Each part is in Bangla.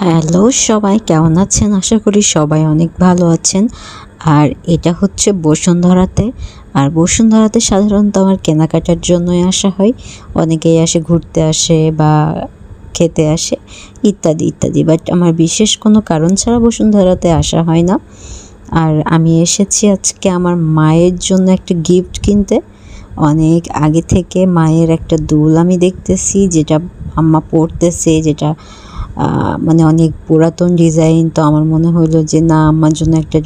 হ্যালো, সবাই কেমন আছেন? আশা করি সবাই অনেক ভালো আছেন। আর এটা হচ্ছে বসুন্ধরাতে। আর বসুন্ধরাতে সাধারণত আমার কেনাকাটার জন্যই আসা হয়। অনেকেই আসে, ঘুরতে আসে বা খেতে আসে, ইত্যাদি ইত্যাদি। বাট আমার বিশেষ কোনো কারণ ছাড়া বসুন্ধরাতে আসা হয় না। আর আমি এসেছি আজকে আমার মায়ের জন্য একটা গিফট কিনতে। অনেক আগে থেকে মায়ের একটা দুল আমি দেখতেছি, যেটা আম্মা পরতেছে, যেটা মানে অনেক পুরাতন ডিজাইন তো আমার মনে হইল যে না, আমার জন্য একটা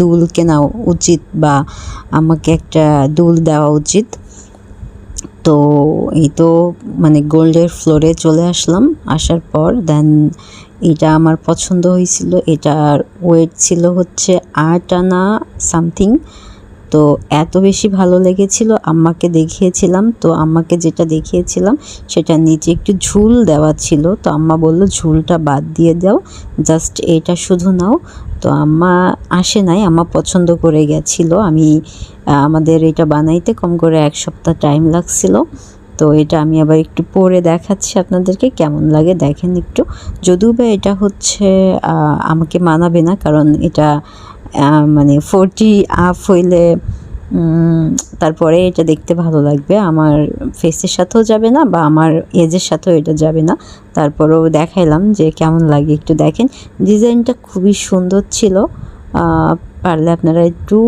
দুল কেনা উচিত বা আমাকে একটা দুল দেওয়া উচিত। তো এই তো মানে গোল্ডের ফ্লোরে চলে আসলাম, আসার পর দেন এটা আমার পছন্দ হয়েছিল, এটার ওয়েট ছিল হচ্ছে আট আনা সামথিং তো এত বেশি ভালো লেগেছিল, আম্মাকে দেখিয়েছিলাম, তো আম্মাকে যেটা দেখিয়েছিলাম সেটা নিচে একটু ঝুল দেওয়া ছিল, তো আম্মা বলল, ঝুলটা বাদ দিয়ে দাও জাস্ট এটা শুধু নাও। তো আম্মা আসে নাই, আম্মা পছন্দ করে গেছিল, আমি আমাদের এটা বানাইতে কম করে এক সপ্তাহ টাইম লাগছিল, তো এটা আমি আবার একটু পরে দেখাচ্ছি আপনাদেরকে, কেমন লাগে দেখেন একটু। যদিও বা এটা হচ্ছে আমাকে মানাবে না, কারণ এটা মানে ফোরটি আপ হইলে তারপরে এটা দেখতে ভালো লাগবে। আমার ফেসের সাথেও যাবে না বা আমার এজের সাথেও এটা যাবে না। তারপরেও দেখাইলাম যে কেমন লাগে, একটু দেখেন। ডিজাইনটা খুবই সুন্দর ছিল। পারলে আপনারা একটু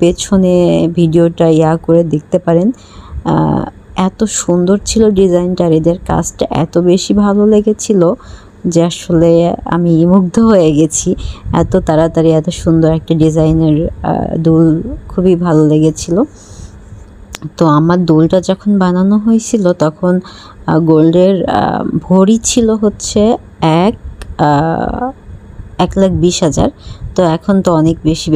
পেছনে ভিডিওটা ইয়া করে দেখতে পারেন। এত সুন্দর ছিল ডিজাইনটা আর এদের কাজটা এত বেশি ভালো লেগেছিল। যে আসলে আমি মুগ্ধ হয়ে গেছি। এত তাড়াতাড়ি, এত সুন্দর একটা ডিজাইনের দুল খুবই ভালো লেগেছিল। তো আমার দোলটা যখন বানানো হয়েছিল তখন গোল্ডের ভরি ছিল হচ্ছে এক এক লাখ বিশ হাজার। তো এখন তো অনেক বেশি